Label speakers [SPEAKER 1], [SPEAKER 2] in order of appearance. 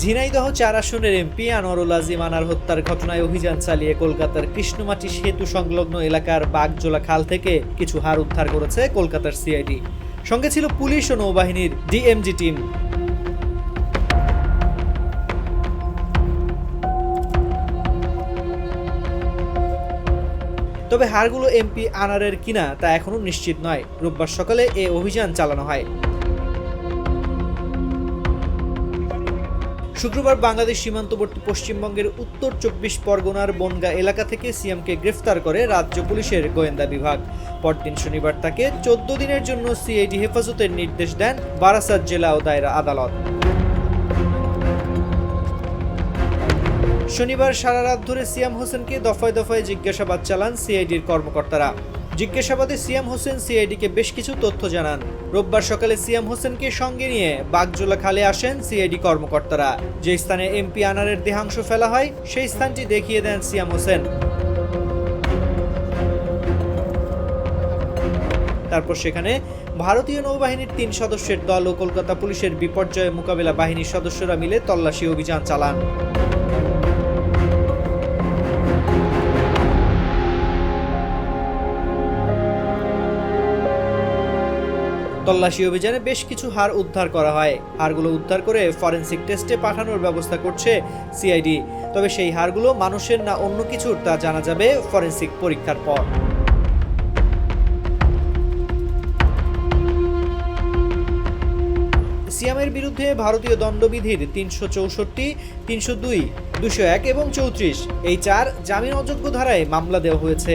[SPEAKER 1] ঝিনাইদহ চার আসনের এমপি আনোয়ারুল আজিম আনার হত্যার ঘটনায় অভিযান চালিয়ে কলকাতার কৃষ্ণমাটি সেতু সংলগ্ন এলাকার বাগজোলা খাল থেকে কিছু হার উদ্ধার করেছে কলকাতার সিআইডি। সঙ্গে ছিল পুলিশ ও নৌবাহিনীর ডিএমজি টিম। তবে হারগুলো এমপি আনারের কিনা তা এখনও নিশ্চিত নয়। রোববার সকালে এ অভিযান চালানো হয়। শুক্রবার বাংলাদেশ সীমান্তবর্তী পশ্চিমবঙ্গের উত্তর চব্বিশ পরগনার বনগা এলাকা থেকে সিএমকে গ্রেফতার করে রাজ্য পুলিশের গোয়েন্দা বিভাগ। পরদিন শনিবার তাকে চোদ্দ দিনের জন্য সিআইডি হেফাজতের নির্দেশ দেন বারাসাত জেলা ও দায়রা আদালত। শনিবার সারা রাত ধরে সিয়াম হোসেনকে দফায় দফায় জিজ্ঞাসাবাদ চালান সিআইডির কর্মকর্তারা। জিজ্ঞাসাবাদে সিয়াম হোসেন সিআইডিকে বেশ কিছু তথ্য জানান। রোববার সকালে সিয়াম হোসেনকে সঙ্গে নিয়ে বাগজোলা খালে আসেন সিআইডি কর্মকর্তারা। যে স্থানে এমপি আনারের দেহাংশ ফেলা হয়, সেই স্থানটি দেখিয়ে দেন সিয়াম হোসেন। তারপর সেখানে ভারতীয় নৌবাহিনীর তিন সদস্যের দল ও কলকাতা পুলিশের বিপর্যয় মোকাবেলা বাহিনীর সদস্যরা মিলে তল্লাশি অভিযান চালান। তল্লাশি অভিযানে বেশ কিছু হার উদ্ধার করা হয়। হারগুলো উদ্ধার করে ফরেন্সিক টেস্টে পাঠানোর ব্যবস্থা করছে সিআইডি। তবে সেই হারগুলো মানুষের না অন্য কিছুর তা জানা যাবে ফরেন্সিক পরীক্ষার পর। সিয়ামের বিরুদ্ধে ভারতীয় দণ্ডবিধির তিনশো চৌষট্টি, তিনশো দুই, দুশো এক এবং চৌত্রিশ, এই চার জামিন অযোগ্য ধারায় মামলা দেওয়া হয়েছে।